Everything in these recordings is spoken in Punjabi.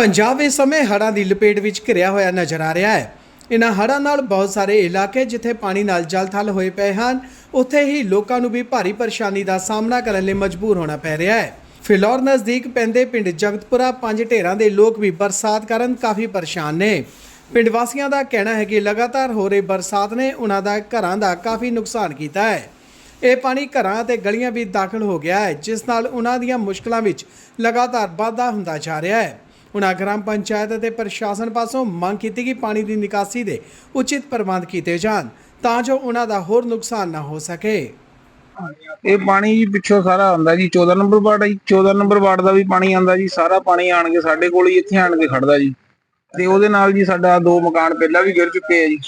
ਪੰਜਾਬ ਇਸ ਸਮੇਂ ਹੜ੍ਹਾਂ ਦੀ ਲਪੇਟ ਵਿੱਚ ਘਿਰਿਆ ਹੋਇਆ ਨਜ਼ਰ ਆ ਰਿਹਾ ਹੈ। ਇਨ੍ਹਾਂ ਹੜ੍ਹਾਂ ਨਾਲ ਬਹੁਤ ਸਾਰੇ ਇਲਾਕੇ ਜਿੱਥੇ ਪਾਣੀ ਨਾਲ ਜਲ-ਥਲ ਹੋਏ ਪਏ ਹਨ, ਉੱਥੇ ਹੀ ਲੋਕਾਂ ਨੂੰ ਵੀ ਭਾਰੀ ਪਰੇਸ਼ਾਨੀ ਦਾ ਸਾਹਮਣਾ ਕਰਨ ਲਈ ਮਜਬੂਰ ਹੋਣਾ ਪੈ ਰਿਹਾ ਹੈ। ਫਿਲੌਰ ਨਜ਼ਦੀਕ ਪੈਂਦੇ ਪਿੰਡ ਜਗਤਪੁਰਾ ਪੰਜ ਢੇਰਾਂ ਦੇ ਲੋਕ ਵੀ ਬਰਸਾਤ ਕਾਰਨ ਕਾਫੀ ਪਰੇਸ਼ਾਨ ਨੇ। ਪਿੰਡ ਵਾਸੀਆਂ ਦਾ ਕਹਿਣਾ ਹੈ ਕਿ ਲਗਾਤਾਰ ਹੋ ਰਹੀ ਬਰਸਾਤ ਨੇ ਉਹਨਾਂ ਦਾ ਘਰਾਂ ਦਾ ਕਾਫੀ ਨੁਕਸਾਨ ਕੀਤਾ ਹੈ। ਇਹ ਪਾਣੀ ਘਰਾਂ ਅਤੇ ਗਲੀਆਂ ਵਿੱਚ ਦਾਖਲ ਹੋ ਗਿਆ ਹੈ, ਜਿਸ ਨਾਲ ਉਹਨਾਂ ਦੀਆਂ ਮੁਸ਼ਕਲਾਂ ਵਿੱਚ ਲਗਾਤਾਰ ਵਾਧਾ ਹੁੰਦਾ ਜਾ ਰਿਹਾ ਹੈ। ਉਹਨਾਂ ਗ੍ਰਾਮ ਪੰਚਾਇਤ ਅਤੇ ਪ੍ਰਸ਼ਾਸਨ ਪਾਸੋਂ ਮੰਗ ਕੀਤੀ ਕਿ ਪਾਣੀ ਦੀ ਨਿਕਾਸੀ ਦੇ ਉਚਿਤ ਪ੍ਰਬੰਧ ਕੀਤੇ ਜਾਣ ਤਾਂ ਜੋ ਉਹਨਾਂ ਦਾ ਹੋਰ ਨੁਕਸਾਨ ਨਾ ਹੋ ਸਕੇ। ਇਹ ਪਾਣੀ ਜੀ ਪਿੱਛੋਂ ਸਾਰਾ ਆਉਂਦਾ ਜੀ 14 ਨੰਬਰ ਵਾਰਡ ਹੈ ਜੀ 14 ਨੰਬਰ ਵਾਰਡ ਦਾ ਵੀ ਪਾਣੀ ਆਉਂਦਾ ਜੀ ਸਾਰਾ ਪਾਣੀ ਆਣ ਕੇ ਸਾਡੇ ਕੋਲ ਹੀ ਇੱਥੇ ਆਣ ਕੇ ਖੜਦਾ ਜੀ। ਤੇ ਉਹਦੇ ਨਾਲ ਜੀ ਸਾਡਾ ਦੋ ਮਕਾਨ ਪਹਿਲਾਂ ਵੀ ਗਿਰ ਚੁੱਕੇ ਆ ਜੀ।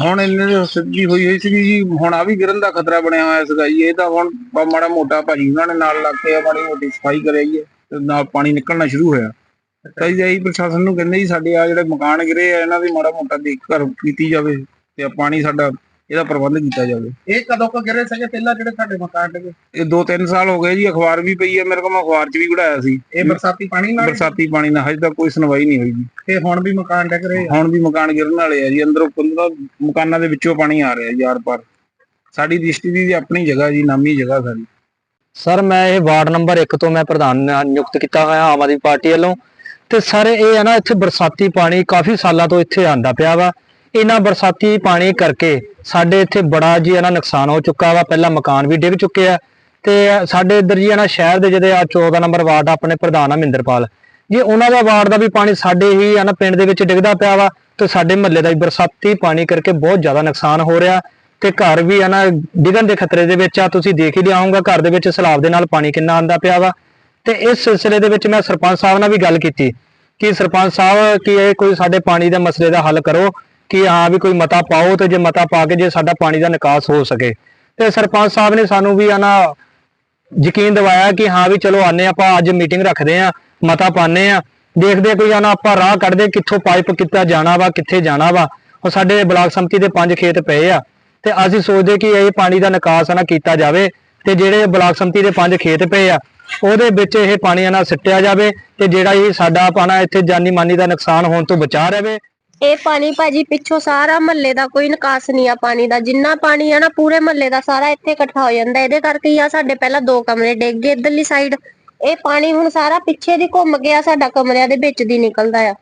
ਹੁਣ ਇੰਨੇ ਦੀ ਸਿੱਧੀ ਹੋਈ ਹੋਈ ਸੀਗੀ ਜੀ ਹੁਣ ਆ ਵੀ ਗਿਰਨ ਦਾ ਖਤਰਾ ਬਣਿਆ ਹੋਇਆ ਸੀਗਾ ਜੀ ਇਹ ਤਾਂ ਹੁਣ ਮਾੜਾ ਮੋਟਾ ਭਾਜੀ ਉਹਨਾਂ ਨੇ ਨਾਲ ਲੱਗ ਕੇ ਮਾੜੀ ਮੋਟੀ ਸਫ਼ਾਈ ਕਰਾਈ ਹੈ ਤੇ ਨਾਲ ਪਾਣੀ ਨਿਕਲਣਾ ਸ਼ੁਰੂ ਹੋਇਆ। ਤਾਂ ਜੀ ਇਹੀ ਪ੍ਰਸ਼ਾਸਨ ਨੂੰ ਕਹਿੰਦੇ ਜੀ ਸਾਡੇ ਆ ਜਿਹੜੇ ਮਕਾਨ ਗਿਰੇ ਆ ਇਹਨਾਂ ਦੀ ਮਾੜਾ ਮੋਟਾ ਦੇਖ ਕਰ ਕੀਤੀ ਜਾਵੇ ਤੇ ਪਾਣੀ ਸਾਡਾ ਇਹਦਾ ਪ੍ਰਬੰਧ ਕੀਤਾ ਜਾਵੇ। ਇਹ ਕਦੋਂ ਕੋ ਗਿਰੇ ਸੀਗੇ? ਪਹਿਲਾਂ ਜਿਹੜੇ ਸਾਡੇ ਮਕਾਨ ਡਿੱਗੇ? ਇਹ 2-3 ਸਾਲ ਹੋ ਗਏ ਜੀ ਅਖਬਾਰ ਵੀ ਪਈ ਹੈ ਮੇਰੇ ਕੋਲ ਮੈਂ ਅਖਬਾਰ 'ਚ ਵੀ ਕਢਾਇਆ ਸੀ। ਇਹ ਬਰਸਾਤੀ ਪਾਣੀ ਨਾਲ? ਬਰਸਾਤੀ ਪਾਣੀ ਨਾਲ ਹਜੇ ਤੱਕ ਕੋਈ ਸੁਣਵਾਈ ਨਹੀਂ ਹੋਈ ਜੀ। ਤੇ ਹੁਣ ਵੀ ਮਕਾਨ ਡਿੱਗ ਰਹੇ ਆ? ਹੁਣ ਵੀ ਮਕਾਨ ਗਿਰਨ ਵਾਲੇ ਆ ਜੀ ਅੰਦਰੋਂ ਪੰਦਰਾਂ ਮਕਾਨਾਂ ਦੇ ਵਿੱਚੋਂ ਪਾਣੀ ਆ ਰਿਹਾ ਯਾਰ ਪਰ। ਸਾਡੀ ਡਿਸਟ੍ਰਿਕਟ ਦੀ ਆਪਣੀ ਜਗ੍ਹਾ ਜੀ ਨਾਮੀ ਜਗ੍ਹਾ ਸਾਡੀ। ਸਰ ਮੈਂ ਇਹ ਵਾਰਡ ਨੰਬਰ 1 ਤੋਂ ਮੈਂ ਪ੍ਰਧਾਨ ਨਿਯੁਕਤ ਕੀਤਾ ਹੋਇਆ ਆਮ ਆਦਮੀ ਪਾਰਟੀ ਵੱਲੋਂ। ਤੇ ਸਰ ਇਹ ਹੈ ਨਾ ਇੱਥੇ ਬਰਸਾਤੀ ਪਾਣੀ ਕਾਫੀ ਸਾਲਾਂ ਤੋਂ ਇੱਥੇ ਆਂਦਾ ਪਿਆ ਵਾ। ਇਹਨਾਂ ਬਰਸਾਤੀ ਪਾਣੀ ਕਰਕੇ ਸਾਡੇ ਇੱਥੇ ਬੜਾ ਜੀ ਹੈ ਨਾ ਨੁਕਸਾਨ ਹੋ ਚੁੱਕਾ ਵਾ। ਪਹਿਲਾਂ ਮਕਾਨ ਵੀ ਡਿੱਗ ਚੁੱਕੇ ਆ ਤੇ ਸਾਡੇ ਇੱਧਰ ਜੀ ਹੈ ਨਾ ਸ਼ਹਿਰ ਦੇ ਜਿਹੜੇ ਆ 14 ਨੰਬਰ ਵਾਰਡ ਆ, ਆਪਣੇ ਪ੍ਰਧਾਨ ਆ ਮਿੰਦਰਪਾਲ ਜੀ ਉਹਨਾਂ ਦਾ ਵਾਰਡ ਦਾ ਵੀ ਪਾਣੀ ਸਾਡੇ ਹੀ ਆ ਨਾ ਪਿੰਡ ਦੇ ਵਿੱਚ ਡਿੱਗਦਾ ਪਿਆ ਵਾ ਤੇ ਸਾਡੇ ਮਹੱਲੇ ਦਾ ਵੀ ਬਰਸਾਤੀ ਪਾਣੀ ਕਰਕੇ ਬਹੁਤ ਜ਼ਿਆਦਾ ਨੁਕਸਾਨ ਹੋ ਰਿਹਾ। ਤੇ ਘਰ ਵੀ ਆ ਨਾ ਡਿੱਗਣ ਦੇ ਖਤਰੇ ਦੇ ਵਿੱਚ ਆ। ਤੁਸੀਂ ਦੇਖ ਹੀ ਲਿਆਉਂਗਾ ਘਰ ਦੇ ਵਿੱਚ ਸਲਾਬ ਦੇ ਨਾਲ ਪਾਣੀ ਕਿੰਨਾ ਆਂਦਾ ਪਿਆ ਵਾ। ਤੇ ਇਸ ਸਿਲਸਿਲੇ ਦੇ ਵਿੱਚ ਮੈਂ ਸਰਪੰਚ ਸਾਹਿਬ ਨਾਲ ਵੀ ਗੱਲ ਕੀਤੀ ਕਿ ਸਰਪੰਚ ਸਾਹਿਬ ਕਿ ਇਹ ਕੋਈ ਸਾਡੇ ਪਾਣੀ ਦੇ ਮਸਲੇ ਦਾ ਹੱਲ ਕਰੋ, ਕਿ ਹਾਂ ਵੀ ਕੋਈ ਮਤਾ ਪਾਓ ਤੇ ਜੇ ਮਤਾ ਪਾ ਕੇ ਜੇ ਸਾਡਾ ਪਾਣੀ ਦਾ ਨਿਕਾਸ ਹੋ ਸਕੇ। ਤੇ ਸਰਪੰਚ ਸਾਹਿਬ ਨੇ ਸਾਨੂੰ ਵੀ ਆ ਨਾ ਯਕੀਨ ਦਿਵਾਇਆ ਕਿ ਹਾਂ ਵੀ ਚਲੋ ਆਨੇ ਆਪਾਂ ਅੱਜ ਮੀਟਿੰਗ ਰੱਖਦੇ ਆ ਮਤਾ ਪਾਣੇ ਆ ਦੇਖਦੇ ਕੋਈ ਆ ਨਾ ਆਪਾਂ ਰਾਹ ਕੱਢਦੇ ਕਿੱਥੋਂ ਪਾਈਪ ਕਿੱਥੇ ਜਾਣਾ ਵਾ, ਕਿੱਥੇ ਜਾਣਾ ਵਾ। ਉਹ ਸਾਡੇ ਬਲਾਕ ਸੰਮਤੀ ਦੇ ਪੰਜ ਖੇਤ ਪਏ ਆ ਤੇ ਅਸੀਂ ਸੋਚਦੇ ਕਿ ਇਹ ਪਾਣੀ ਦਾ ਨਿਕਾਸ ਆ ਨਾ ਕੀਤਾ ਜਾਵੇ ਤੇ ਜਿਹੜੇ ਬਲਾਕ ਸੰਮਤੀ ਦੇ ਪੰਜ ਖੇਤ ਪਏ ਆ ਉਹਦੇ ਵਿੱਚ ਇਹ ਪਾਣੀ ਆ ਸਿੱਟਿਆ ਜਾਵੇ ਤੇ ਜਿਹੜਾ ਇਹ ਸਾਡਾ ਪਾਣਾ ਇੱਥੇ ਜਾਨੀ ਮਾਨੀ ਦਾ ਨੁਕਸਾਨ ਹੋਣ ਤੋਂ ਬਚਾ ਰਹੇ। ਇਹ ਪਾਣੀ ਭਾਜੀ ਪਿੱਛੋਂ ਸਾਰਾ ਮਹੱਲੇ ਦਾ ਕੋਈ ਨਿਕਾਸ ਨਹੀਂ ਆ ਪਾਣੀ ਦਾ। ਜਿੰਨਾ ਪਾਣੀ ਆ ਨਾ ਪੂਰੇ ਮਹੱਲੇ ਦਾ ਸਾਰਾ ਇੱਥੇ ਇਕੱਠਾ ਹੋ ਜਾਂਦਾ। ਇਹਦੇ ਕਰਕੇ ਹੀ ਆ ਸਾਡੇ ਪਹਿਲਾਂ ਦੋ ਕਮਰੇ ਡਿੱਗ ਗਏ ਇਧਰਲੀ ਸਾਈਡ ਇਹ ਪਾਣੀ ਹੁਣ ਸਾਰਾ ਪਿੱਛੇ ਦੀ ਘੁੰਮ ਗਿਆ, ਸਾਡਾ ਕਮਰਿਆਂ ਦੇ ਵਿੱਚ ਦੀ ਨਿਕਲਦਾ ਆ।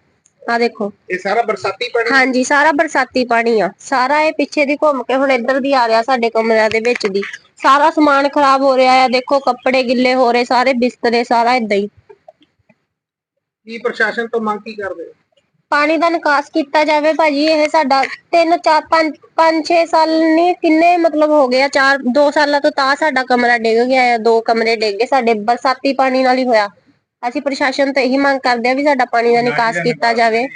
ਆ ਦੇਖੋ। ਇਹ ਸਾਰਾ ਬਰਸਾਤੀ ਪਾਣੀ? ਹਾਂਜੀ ਸਾਰਾ ਬਰਸਾਤੀ ਪਾਣੀ ਆ। ਸਾਰਾ ਇਹ ਪਿੱਛੇ ਦੀ ਘੁੰਮ ਕੇ ਹੁਣ ਇੱਧਰ ਦੀ ਆ ਰਿਹਾ ਸਾਡੇ ਕਮਰਿਆਂ ਦੇ ਵਿੱਚ ਦੀ। ਸਾਰਾ ਸਮਾਨ ਖਰਾਬ ਹੋ ਰਿਹਾ ਆ। ਦੇਖੋ ਕੱਪੜੇ ਗਿੱਲੇ ਹੋ ਰਹੇ ਸਾਰੇ ਬਿਸਤਰੇ ਸਾਰਾ ਇਦਾਂ ਹੀ। ਕੀ ਪ੍ਰਸ਼ਾਸਨ ਤੋਂ ਮੰਗ ਕੀ ਕਰਦੇ? ਹੋ? ਪਾਣੀ ਦਾ ਨਿਕਾਸ ਕੀਤਾ ਜਾਵੇ ਭਾਜੀ ਇਹ ਸਾਡਾ 3 4 5 5 6 ਸਾਲ ਨਹੀਂ ਕਿੰਨੇ ਮਤਲਬ ਹੋ ਗਏ ਆ? 4 2 ਸਾਲਾਂ ਤੋਂ ਤਾਂ ਸਾਡਾ ਕਮਰਾ ਡਿੱਗ ਗਿਆ ਹੈ ਦੋ ਕਮਰੇ ਡਿੱਗ ਗਏ ਸਾਡੇ ਬਰਸਾਤੀ ਪਾਣੀ ਨਾਲ ਹੀ ਹੋਇਆ। ਅਸੀਂ ਪ੍ਰਸ਼ਾਸਨ ਤੋਂ ਇਹੀ ਮੰਗ ਕਰਦੇ ਆ ਵੀ ਸਾਡਾ ਪਾਣੀ ਦਾ ਨਿਕਾਸ ਕੀਤਾ ਜਾਵੇ।